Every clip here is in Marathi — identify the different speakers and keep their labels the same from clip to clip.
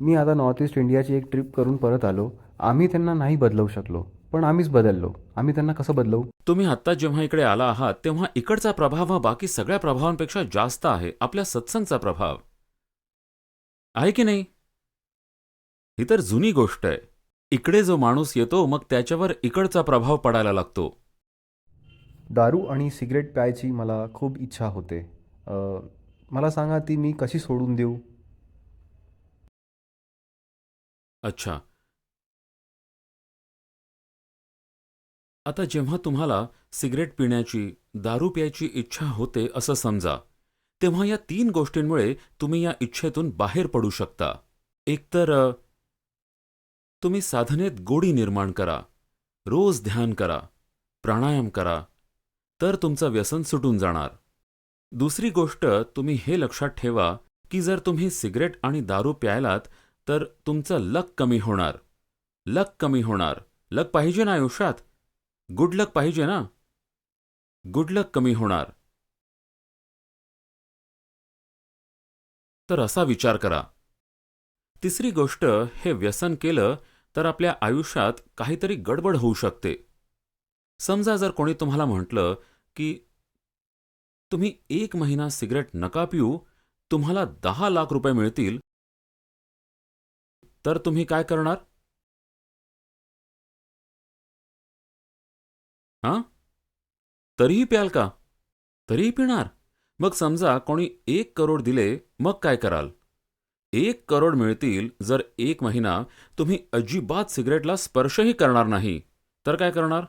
Speaker 1: मी आता नॉर्थ ईस्ट इंडियाची एक ट्रिप करून परत आलो. आम्ही त्यांना नाही बदलवू शकलो. पण आम्हीच बदललो. आम्ही त्यांना कसं बदलवू?
Speaker 2: तुम्ही आत्ता जेव्हा इकडे आला आहात तेव्हा इकडचा प्रभाव हा बाकी सगळ्या प्रभावांपेक्षा जास्त आहे. आपल्या सत्संगचा प्रभाव. आहे की नाही? ही तर जुनी गोष्ट आहे. इकडे जो माणूस येतो मग त्याच्यावर इकडचा प्रभाव पडायला लागतो.
Speaker 1: दारू आणि सिगरेट प्यायची मला खूप इच्छा होते. अ, मला सांगा ती मी कशी सोडून देऊ?
Speaker 2: अच्छा. आता जेव्हा तुम्हाला सिगरेट पिण्याची दारू प्यायची इच्छा होते असं समजा तेव्हा या तीन गोष्टींमुळे तुम्ही या इच्छेतून बाहेर पडू शकता. एकतर तुम्ही साधनेत गोडी निर्माण करा रोज ध्यान करा प्राणायाम करा तर तुमचं व्यसन सुटून जाणार. दुसरी गोष्ट तुम्ही हे लक्षात ठेवा की जर तुम्ही सिगरेट आणि दारू प्यायलात तर तुमचं लक कमी होणार. लक कमी होणार. लक पाहिजे ना आयुष्यात? गुड लक पाहिजे ना? गुड लक कमी होणार. तर असा विचार करा. तिसरी गोष्ट हे व्यसन केलं तर आपल्या आयुष्यात काहीतरी गडबड होऊ शकते. समजा जर कोणी तुम्हाला म्हटलं की तुम्ही एक महिना सिगरेट नका पिऊ तुम्हाला दहा लाख रुपये मिळतील तर तुम्ही काय करणार? हां? तरीही प्याल का? तरीही पिणार. मग समजा कोणी एक करोड दिले मग काय कराल? एक करोड मिळतील जर एक महिना तुम्ही अजिबात सिगरेटला स्पर्शही करणार नाही तर काय करणार?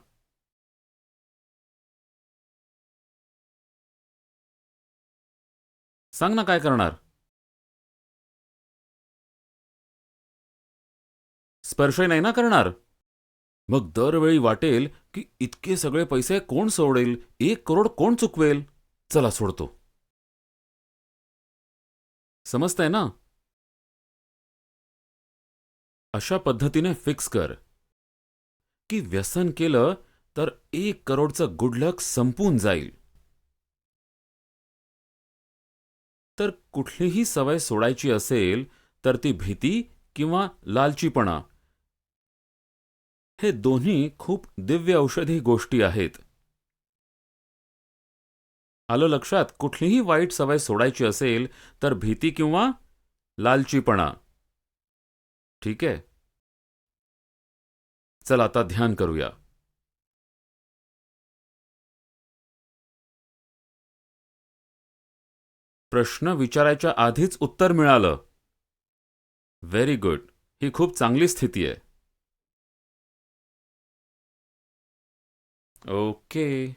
Speaker 2: सांग ना काय करणार. स्पर्शही नाही ना करणार? मग दरवेळी वाटेल की इतके सगळे पैसे कोण सोडेल? एक करोड कोण चुकवेल? चला सोडतो. समजतंय ना? अशा पद्धतीने फिक्स कर. की व्यसन केलं तर एक करोडचं गुडलक संपून जाईल. तर कुठलीही सवय सोडायची असेल तर ती भीती किंवा लालचीपणा हे दोन्ही खूप दिव्य औषधी गोष्टी आहेत. आलं लक्षात कुठलीही वाईट सवय सोडायची असेल तर भीती किंवा लालचीपणा. ठीक आहे. चला आता ध्यान करूया. प्रश्न विचारायच्या आधीच उत्तर मिळालं. Very good. ही खूप चांगली स्थिती आहे. Okay.